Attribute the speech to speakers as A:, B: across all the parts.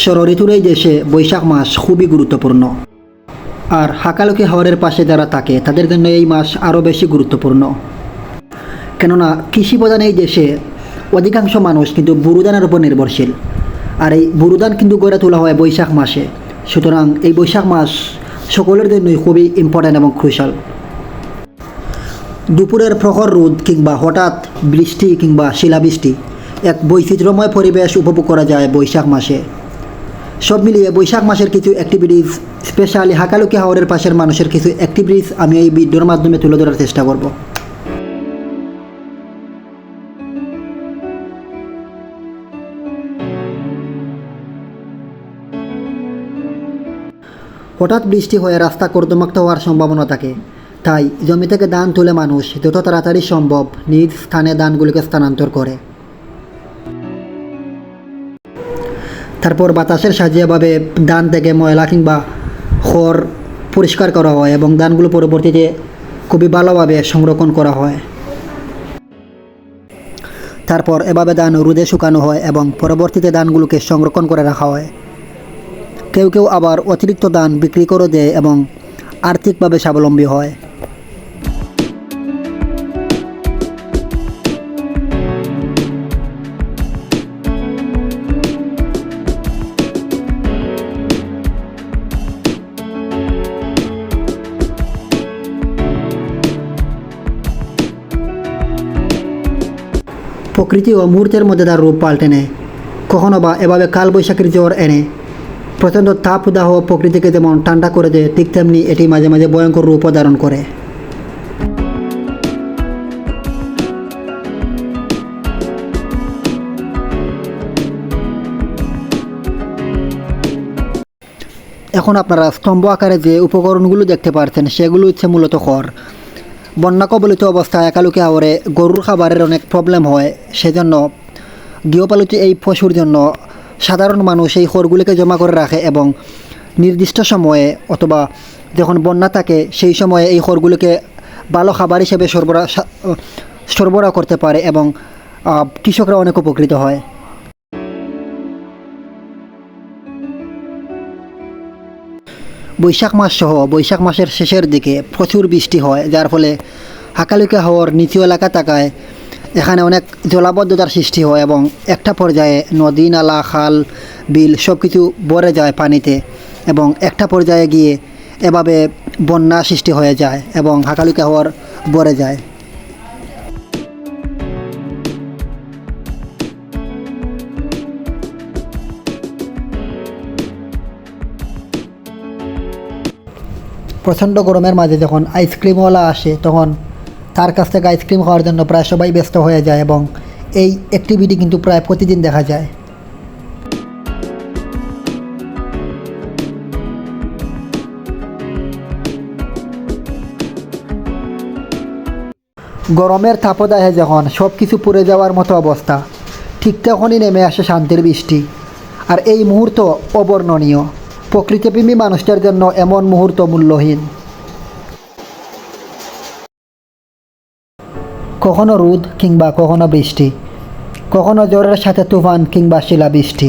A: ষড়ঋতুর এই দেশে বৈশাখ মাস খুবই গুরুত্বপূর্ণ। আর হাকালুকি হাওয়ারের পাশে যারা থাকে, তাদের জন্য এই মাস আরও বেশি গুরুত্বপূর্ণ। কেননা কৃষি প্রধান এই দেশে অধিকাংশ মানুষ কিন্তু বুরুদানের উপর নির্ভরশীল। আর এই বুরুদান কিন্তু গড়ে তোলা হয় বৈশাখ মাসে। সুতরাং এই বৈশাখ মাস সকলের জন্যই খুবই ইম্পর্ট্যান্ট এবং ক্রুশাল দুপুরের প্রখর রোদ কিংবা হঠাৎ বৃষ্টি কিংবা শিলাবৃষ্টি এক বৈচিত্র্যময় পরিবেশ উপভোগ করা যায় বৈশাখ মাসে। সব মিলিয়ে বৈশাখ মাসের কিছু অ্যাক্টিভিটিস স্পেশালি হাকালুকি হাওরের পাশের মানুষের কিছু অ্যাক্টিভিটিস আমি এই ভিডিওর মাধ্যমে তুলে ধরার চেষ্টা করব। হঠাৎ বৃষ্টি হয়ে রাস্তা কর্দমাক্ত হওয়ার সম্ভাবনা থাকে। তাই জমি থেকে ধান তুলে মানুষ যত তাড়াতাড়ি সম্ভব নিজ স্থানে ধানগুলিকে স্থানান্তর করে। তারপর বাতাসের সাহায্যে এভাবে ধান থেকে ময়লা কিংবা খড় পরিষ্কার করা হয় এবং ধানগুলো পরবর্তীতে খুবই ভালোভাবে সংরক্ষণ করা হয়। তারপর এভাবে ধান রোদে শুকানো হয় এবং পরবর্তীতে ধানগুলোকে সংরক্ষণ করে রাখা হয়। কেউ কেউ আবার অতিরিক্ত ধান বিক্রি করে দেয় এবং আর্থিকভাবে স্বাবলম্বী হয়। প্রকৃতি ও মুহূর্তের মধ্যে তার রূপ পাল্টে নেয় কখনো বা এভাবে কালবৈশাখীর জ্বর এনে। প্রচণ্ড তাপদাহ প্রকৃতিকে যেমন ঠান্ডা করে দেয়, ঠিক তেমনি এটি মাঝে মাঝে ভয়ঙ্কর রূপও ধারণ করে। এখন আপনারা স্তম্ভ আকারে যে উপকরণগুলো দেখতে পাচ্ছেন সেগুলো হচ্ছে মূলত খড়। বন্যা কবলিত অবস্থায় একালুকে আওয়ারে গরুর খাবারের অনেক প্রবলেম হয়। সেজন্য গৃহপালিত এই পশুর জন্য সাধারণ মানুষ এই খড়গুলিকে জমা করে রাখে এবং নির্দিষ্ট সময়ে অথবা যখন বন্যা থাকে, সেই সময়ে এই খড়গুলিকে ভালো খাবার হিসেবে সরবরাহ সরবরাহ করতে পারে এবং কৃষকরা অনেক উপকৃত হয়। বৈশাখ মাস সহ বৈশাখ মাসের শেষের দিকে প্রচুর বৃষ্টি হয়, যার ফলে হাকালুকা হওয়ার নিচু এলাকা থাকায় এখানে অনেক জলাবদ্ধতার সৃষ্টি হয় এবং একটা পর্যায়ে নদী, নালা, খাল, বিল সব কিছু ভরে যায় পানিতে এবং একটা পর্যায়ে গিয়ে এভাবে বন্যা সৃষ্টি হয়ে যায় এবং হাকালুকা হওয়ার ভরে যায়। প্রচণ্ড গরমের মাঝে যখন আইসক্রিমওয়ালা আসে, তখন তার কাছ থেকে আইসক্রিম খাওয়ার জন্য প্রায় সবাই ব্যস্ত হয়ে যায় এবং এই অ্যাক্টিভিটি কিন্তু প্রায় প্রতিদিন দেখা যায়। গরমের তাপদাহে যখন সব কিছু পুড়ে যাওয়ার মতো অবস্থা, ঠিক তখনই নেমে আসে শান্তির বৃষ্টি। আর এই মুহূর্ত অবর্ণনীয়। প্রকৃতিপ্রেমী মানুষটার জন্য এমন মুহূর্ত মূল্যহীন। কখনো রোদ কিংবা কখনো বৃষ্টি, কখনো জ্বরের সাথে তুফান কিংবা শিলাবৃষ্টি,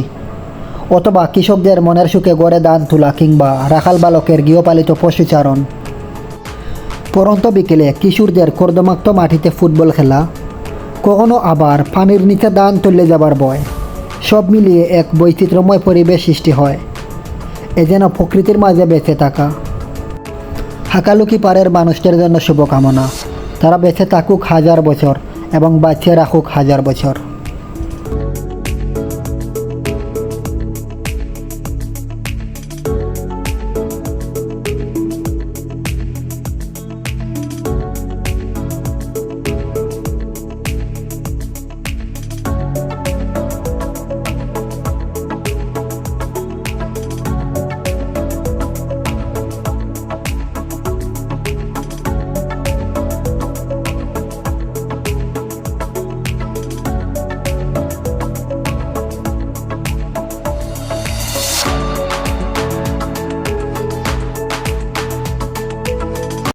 A: অথবা কৃষকদের মনের সুখে গড়ে দান তোলা কিংবা রাখাল বালকের গৃহপালিত পশুচারণ। পরন্ত বিকেলে কিশোরদের কর্দমাক্ত মাটিতে ফুটবল খেলা, কখনো আবার পানির নিচে দান তুলে যাবার বয় সব মিলিয়ে এক বৈচিত্র্যময় পরিবেশ সৃষ্টি হয়। এ যেন প্রকৃতির মাঝে বেঁচে থাকা। হাকালুকি পাড়ের মানুষদের জন্য শুভকামনা। তারা বেঁচে থাকুক হাজার বছর এবং বাঁচিয়ে রাখুক হাজার বছর।